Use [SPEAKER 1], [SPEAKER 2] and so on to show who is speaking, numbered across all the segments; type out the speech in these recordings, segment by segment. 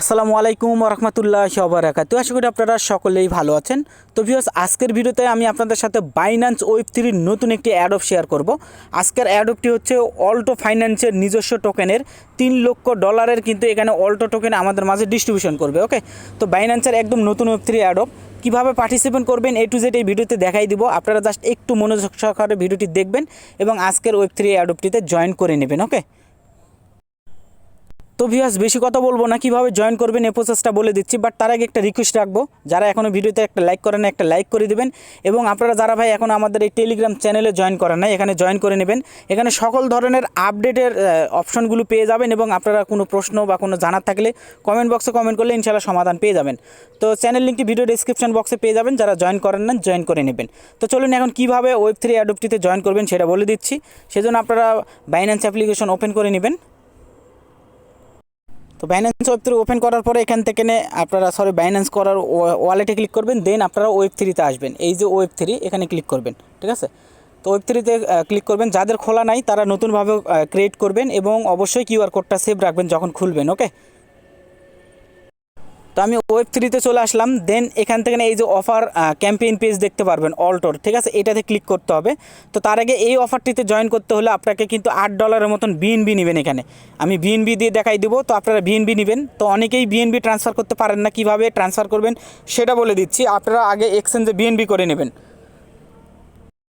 [SPEAKER 1] আসসালামু আলাইকুম রহমতুল্লাহ বারাকাতু আশা করি আপনারা সকলেই ভালো আছেন। তো ভিউয়ার্স আজকের ভিডিওতে আমি আপনাদের সাথে বাইন্যান্স ওয়েব থ্রির নতুন একটি অ্যাডপ শেয়ার করব। আজকের অ্যাডপটি হচ্ছে অল্টো ফাইন্যান্সের নিজস্ব টোকেনের তিন লক্ষ ডলারের কিন্তু এখানে অল্টো টোকেন আমাদের মাঝে ডিস্ট্রিবিউশন করবে ওকে তো বাইন্যান্সের একদম নতুন ওয়েব থ্রি অ্যাডপ কীভাবে পার্টিসিপেট করবেন এ টু জেড এই ভিডিওতে দেখাই দিব। আপনারা জাস্ট একটু মনোযোগ সহকারে ভিডিওটি দেখবেন এবং আজকের ওয়েব থ্রি অ্যাডপটিতে জয়েন করে নেবেন ওকে তো ভিউয়ার্স বেশি কথা বলব না কীভাবে জয়েন করবেন এই প্রসেসটা বলে দিচ্ছি বাট তার আগে একটা রিকোয়েস্ট রাখব যারা এখনও ভিডিওতে একটা লাইক করেন না, একটা লাইক করে দিবেন এবং আপনারা যারা ভাই এখন আমাদের এই টেলিগ্রাম চ্যানেলে জয়েন করেন নাই এখানে জয়েন করে নেবেন এখানে সকল ধরনের আপডেটের অপশনগুলো পেয়ে যাবেন এবং আপনারা কোনো প্রশ্ন বা কোনো জানার থাকলে কমেন্ট বক্সে কমেন্ট করলে ইনশাল্লাহ সমাধান পেয়ে যাবেন। তো চ্যানেল লিঙ্কটি ভিডিও ডিসক্রিপশন বক্সে পেয়ে যাবেন যারা জয়েন করেন না জয়েন করে নেবেন। তো চলুন এখন কীভাবে ওয়েব থ্রি অ্যাডপটিতে জয়েন করবেন সেটা বলে দিচ্ছি সেজন্য আপনারা বাইন্যান্স অ্যাপ্লিকেশন ওপেন করে নেবেন। তো বাইন্যান্স ওয়েব থ্রি ওপেন করার পরে এখান থেকে আপনারা সরি বাইন্যান্স করার ওয়ালেটে ক্লিক করবেন দেন আপনারা ওয়েব থ্রিতে আসবেন। এই যে ওয়েব থ্রি এখানে ক্লিক করবেন, ঠিক আছে? তো ওয়েব থ্রিতে ক্লিক করবেন। যাদের খোলা নাই, তারা নতুনভাবে ক্রিয়েট করবেন এবং অবশ্যই কিউআর কোডটা সেভ রাখবেন যখন খুলবেন ওকে তো আমি ওয়েব থ্রিতে চলে আসলাম। দেন এখান থেকে এই যে অফার ক্যাম্পেইন পেজ দেখতে পারবেন অল্টোর ঠিক আছে? এটাতে ক্লিক করতে হবে। তো তার আগে এই অফারটিতে জয়েন করতে হলে আপনাকে কিন্তু আট ডলারের মতন বিএনবি নেবেন এখানে। আমি বিএনবি দিয়ে দেখাই দেবো, তো আপনারা বিএনবি নেবেন। তো অনেকেই বিএনবি ট্রান্সফার করতে পারেন না, কীভাবে ট্রান্সফার করবেন সেটা বলে দিচ্ছি। আপনারা আগে এক্সচেঞ্জে বিএনবি করে নেবেন।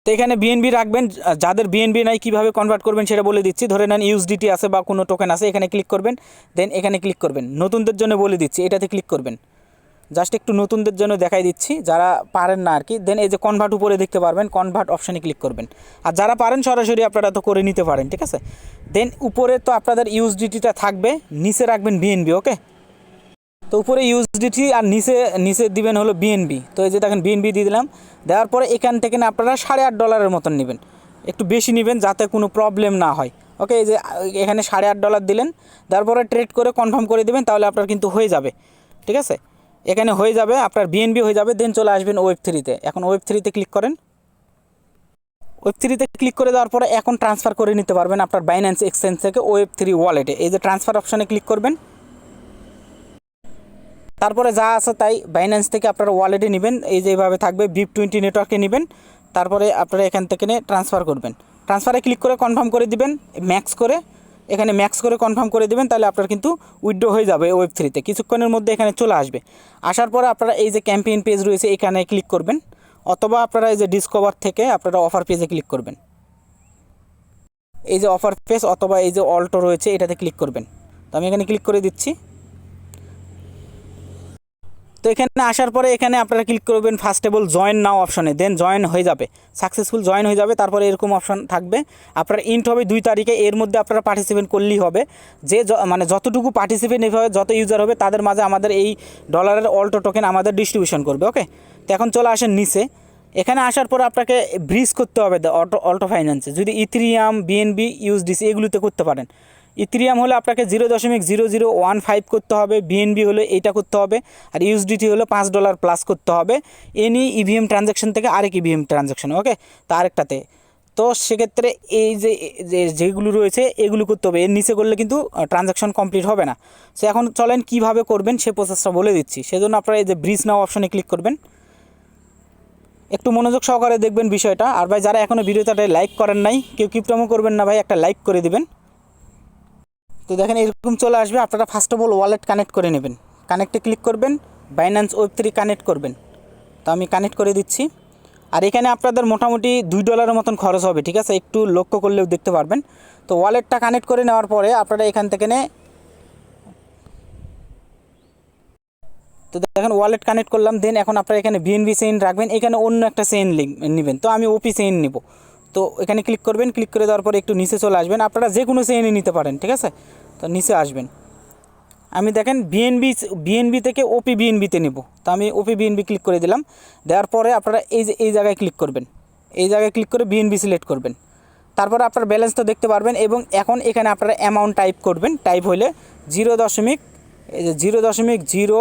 [SPEAKER 1] তো এখানে বিএনবি রাখবেন যাদের বিএনবি নাই, কীভাবে কনভার্ট করবেন সেটা বলে দিচ্ছি। ধরে নেন ইউএসডিটি আছে বা কোনো টোকেন আছে, এখানে ক্লিক করবেন দেন এখানে ক্লিক করবেন। নতুনদের জন্য বলে দিচ্ছি, এটাতে ক্লিক করবেন। জাস্ট একটু নতুনদের জন্য দেখাই দিচ্ছি, যারা পারেন না আর কি দেন এই যে কনভার্ট উপরে দেখতে পারবেন কনভার্ট অপশানে ক্লিক করবেন। আর যারা পারেন, সরাসরি আপনারা তো করে নিতে পারেন, ঠিক আছে? দেন উপরে তো আপনাদের ইউএসডিটিটা থাকবে, নিচে রাখবেন বিএনবি ওকে তো উপরে ইউএসডিটি আর নিচে নিচে দিবেন হলো বিএনবি তো এই যে দেখেন বিএনবি দিয়ে দিলাম। দেওয়ার পরে এখান থেকে না আপনারা সাড়ে আট ডলারের মতন নেবেন। একটু বেশি নেবেন যাতে কোনো প্রবলেম না হয়। ওকে এই যে, এখানে সাড়ে আট ডলার দিলেন। তারপরে ট্রেড করে কনফার্ম করে দেবেন, তাহলে আপনার কিন্তু হয়ে যাবে। ঠিক আছে? এখানে হয়ে যাবে, আপনার বিএনবি হয়ে যাবে দেন চলে আসবেন ওয়েব থ্রিতে এখন ওয়েব থ্রিতে ক্লিক করেন। ওয়েব থ্রিতে ক্লিক করে দেওয়ার পরে এখন ট্রান্সফার করে নিতে পারবেন আপনার বাইন্যান্স এক্সচেঞ্জ থেকে ওয়েব থ্রি ওয়ালেটে এই যে ট্রান্সফার অপশানে ক্লিক করবেন। তারপরে যা আছে তাই বাইন্যান্স থেকে আপনারা ওয়ালেটে নেবেন, এই যে এইভাবে থাকবে বিপ টোয়েন্টি নেটওয়ার্কে নেবেন, তারপরে আপনারা এখান থেকে নিয়ে ট্রান্সফার করবেন। ট্রান্সফারে ক্লিক করে কনফার্ম করে দিবেন ম্যাক্স করে। এখানে ম্যাক্স করে কনফার্ম করে দিবেন, তাহলে আপনার কিন্তু উইথড্র হয়ে যাবে ওয়েব থ্রিতে কিছুক্ষণের মধ্যে এখানে চলে আসবে। আসার পরে আপনারা এই যে ক্যাম্পেইন পেজ রয়েছে, এখানে ক্লিক করবেন। অথবা আপনারা এই যে ডিসকভার থেকে আপনারা অফার পেজে ক্লিক করবেন। এই যে অফার পেজ অথবা এই যে অল্টো রয়েছে, এটাতে ক্লিক করবেন। তো আমি এখানে ক্লিক করে দিচ্ছি। তো এখানে আসার পরে এখানে আপনারা ক্লিক করবেন first of all join now অপশনে দেন জয়েন হয়ে যাবে। সাকসেসফুল জয়েন হয়ে যাবে, তারপরে এরকম অপশন থাকবে। আপনার ইন্ট হবে দুই তারিখে, এর মধ্যে আপনারা পার্টিসিপেট করলেই হবে। যে মানে যতটুকু পার্টিসিপেট হবে যত ইউজার হবে, তাদের মাঝে আমাদের এই ডলারের অল্টো টোকেন আমাদের ডিস্ট্রিবিউশন করবে ওকে তো এখন চলে আসেন নিচে। এখানে আসার পর আপনাকে ব্রিজ করতে হবে অটো অল্টো ফাইন্যান্সে যদি ইথ্রিয়াম বিএনবি ইউএসডিসি এগুলোতে করতে পারেন। ইথ্রিয়াম হলে আপনাকে জিরো দশমিক জিরো জিরো ওয়ান ফাইভ করতে হবে, বিএনবি হলে এইটা করতে হবে, আর ইউএসডিটি হলো পাঁচ ডলার প্লাস করতে হবে। এনি ইভিএম ট্রানজ্যাকশন থেকে আরেক ইভিএম ট্রানজ্যাকশন ওকে তো আরেকটাতে। তো সেক্ষেত্রে এই যে যেগুলো রয়েছে, এগুলো করতে হবে। এর নিচে করলে কিন্তু ট্রানজ্যাকশন কমপ্লিট হবে না। সে এখন চলেন কীভাবে করবেন সে প্রসেসটা বলে দিচ্ছি। সেজন্য আপনারা এই যে ব্রিজ নাও অপশনে ক্লিক করবেন। একটু মনোযোগ সহকারে দেখবেন বিষয়টা। আর ভাই, যারা এখনও ভিডিওটা লাইক করেন নাই, কেউ কিপটামো করবেন না ভাই, একটা লাইক করে দিবেন। তো দেখেন এরকম চলে আসবে, আপনারা first of all wallet connect করে নেবেন। কানেক্টে ক্লিক করবেন বাইন্যান্স ওয়েব থ্রি কানেক্ট করবেন। তো আমি কানেক্ট করে দিচ্ছি। আর এখানে আপনাদের মোটামুটি দুই ডলারের মতন খরচ হবে, ঠিক আছে? একটু লক্ষ্য করলেও দেখতে পারবেন। তো ওয়ালেটটা কানেক্ট করে নেওয়ার পরে আপনারা এখান থেকে তো দেখেন ওয়ালেট কানেক্ট করলাম দেন এখন আপনারা এখানে বিএনবি চেইন রাখবেন। এখানে অন্য একটা চেইন লিঙ্ক নেবেন। তো আমি ওপি চেইন নেব। তো এখানে ক্লিক করবেন ক্লিক করে দেওয়ার পরে একটু নিচে চলে আসবেন। আপনারা যে কোনো চেইনই নিতে পারেন, ঠিক আছে? তো নিচে আসবেন। আমি দেখেন বিএনবি বিএনবি থেকে ওপি বিএনবিতে নেব। তো আমি ওপি বিএনবি ক্লিক করে দিলাম। দেওয়ার পরে আপনারা এই যে, এই জায়গায় ক্লিক করবেন। এই জায়গায় ক্লিক করে বিএনবি সিলেক্ট করবেন। তারপরে আপনার ব্যালেন্স তো দেখতে পারবেন এবং এখন এখানে আপনারা অ্যামাউন্ট টাইপ করবেন। টাইপ হলে জিরো দশমিক জিরো দশমিক জিরো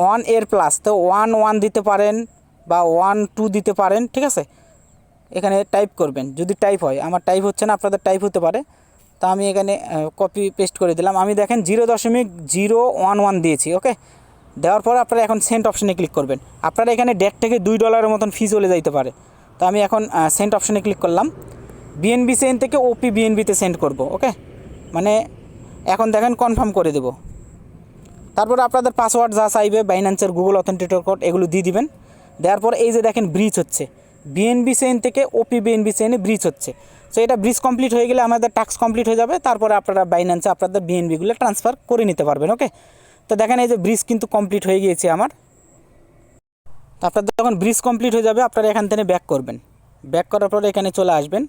[SPEAKER 1] ওয়ানের প্লাস তো ওয়ান ওয়ান দিতে পারেন বা ওয়ান টু দিতে পারেন, ঠিক আছে? এখানে টাইপ করবেন। যদি টাইপ হয়, আমার টাইপ হচ্ছে না, আপনাদের টাইপ হতে পারে। তো আমি এখানে কপি পেস্ট করে দিলাম। আমি দেখেন জিরো দশমিক জিরো ওয়ান ওয়ান দিয়েছি ওকে দেওয়ার পর আপনারা এখন সেন্ট অপশনে ক্লিক করবেন। আপনারা এখানে ডেক থেকে দুই ডলারের মতন ফি চলে যাইতে পারে। তো আমি এখন সেন্ট অপশনে ক্লিক করলাম। বিএনবি সেন্ট থেকে ওপি বিএনবিতে সেন্ড করব ওকে মানে এখন দেখেন কনফার্ম করে দেবো। তারপরে আপনাদের পাসওয়ার্ড যা চাইবে বাইন্যান্সের গুগল অথেন্টিকেটর কোড এগুলো দিয়ে দিবেন। দেওয়ার পর এই যে দেখেন ব্রিজ হচ্ছে। বিএনবি সেন থেকে ওপি বিএনবি সেনে ব্রিজ হচ্ছে। সো এটা ব্রিজ কমপ্লিট হয়ে গেলে আমাদের টাস্ক কমপ্লিট হয়ে যাবে, তারপরে আপনারা বাইন্যান্সে আপনাদের বিএনবিগুলো ট্রান্সফার করে নিতে পারবেন ওকে তো দেখেন এই যে ব্রিজ কিন্তু কমপ্লিট হয়ে গিয়েছে আমার। তো আপনাদের যখন ব্রিজ কমপ্লিট হয়ে যাবে, আপনারা এখান থেকে ব্যাক করবেন। ব্যাক করার পরে এখানে চলে আসবেন।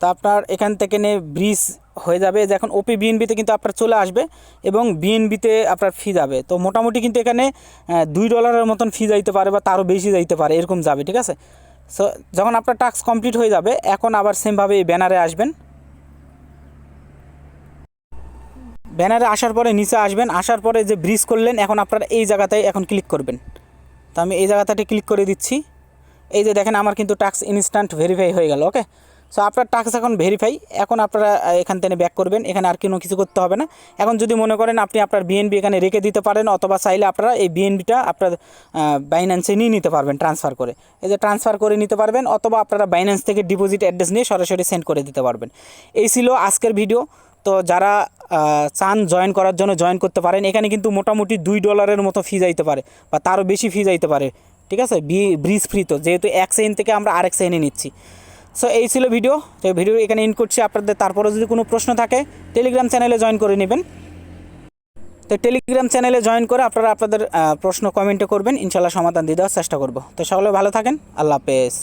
[SPEAKER 1] তো আপনার এখান থেকে নিয়ে ব্রিজ হয়ে যাবে যখন ওপি বিএনবিতে কিন্তু আপনার চলে আসবে এবং বিএনবিতে আপনার ফি যাবে। তো মোটামুটি কিন্তু এখানে দুই ডলারের মতন ফি যাইতে পারে বা তারও বেশি যাইতে পারে, এরকম যাবে, ঠিক আছে? সো যখন আপনার টাস্ক কমপ্লিট হয়ে যাবে, এখন আবার সেমভাবে এই ব্যানারে আসবেন। ব্যানারে আসার পরে নিচে আসবেন, আসার পরে যে ব্রিজ করলেন, এখন আপনারা এই জায়গাটায় এখন ক্লিক করবেন। তো আমি এই জায়গাটাতে ক্লিক করে দিচ্ছি। এই যে দেখেন, আমার কিন্তু টাস্ক ইনস্ট্যান্ট ভেরিফাই হয়ে গেল ওকে সো আপনার টাক্স এখন ভেরিফাই এখন আপনারা এখান থেকে ব্যাক করবেন। এখানে আর কোনো কিছু করতে হবে না। এখন যদি মনে করেন আপনি আপনার বিএনবি এখানে রেখে দিতে পারেন, অথবা চাইলে আপনারা এই বিএনবিটা আপনার বাইন্যান্সে নিয়ে নিতে পারবেন ট্রান্সফার করে। এই যে ট্রান্সফার করে নিতে পারবেন, অথবা আপনারা বাইন্যান্স থেকে ডিপোজিট অ্যাড্রেস নিয়ে সরাসরি সেন্ড করে দিতে পারবেন। এই ছিল আজকের ভিডিও তো যারা চান জয়েন করার জন্য জয়েন করতে পারেন, এখানে কিন্তু মোটামুটি দুই ডলারের মতো ফি যাইতে পারে, বা তারও বেশি ফি যাইতে পারে। ঠিক আছে? ব্রিজ ফ্রি তো, যেহেতু এক সেকেন্ড থেকে আমরা আরেক সেকেন্ডে নিচ্ছি। সো এই ছিল ভিডিও তো ভিডিও এখানে ইন করছি। আপনাদের তারপরে যদি কোনো প্রশ্ন থাকে টেলিগ্রাম চ্যানেলে জয়েন করে নেবেন। তো টেলিগ্রাম চ্যানেলে জয়েন করে আপনারা আপনাদের প্রশ্ন কমেন্টে করবেন। ইনশাল্লাহ সমাধান দিয়ে দেওয়ার চেষ্টা করব। তো সকলে ভালো থাকেন। আল্লাহ হাফেজ।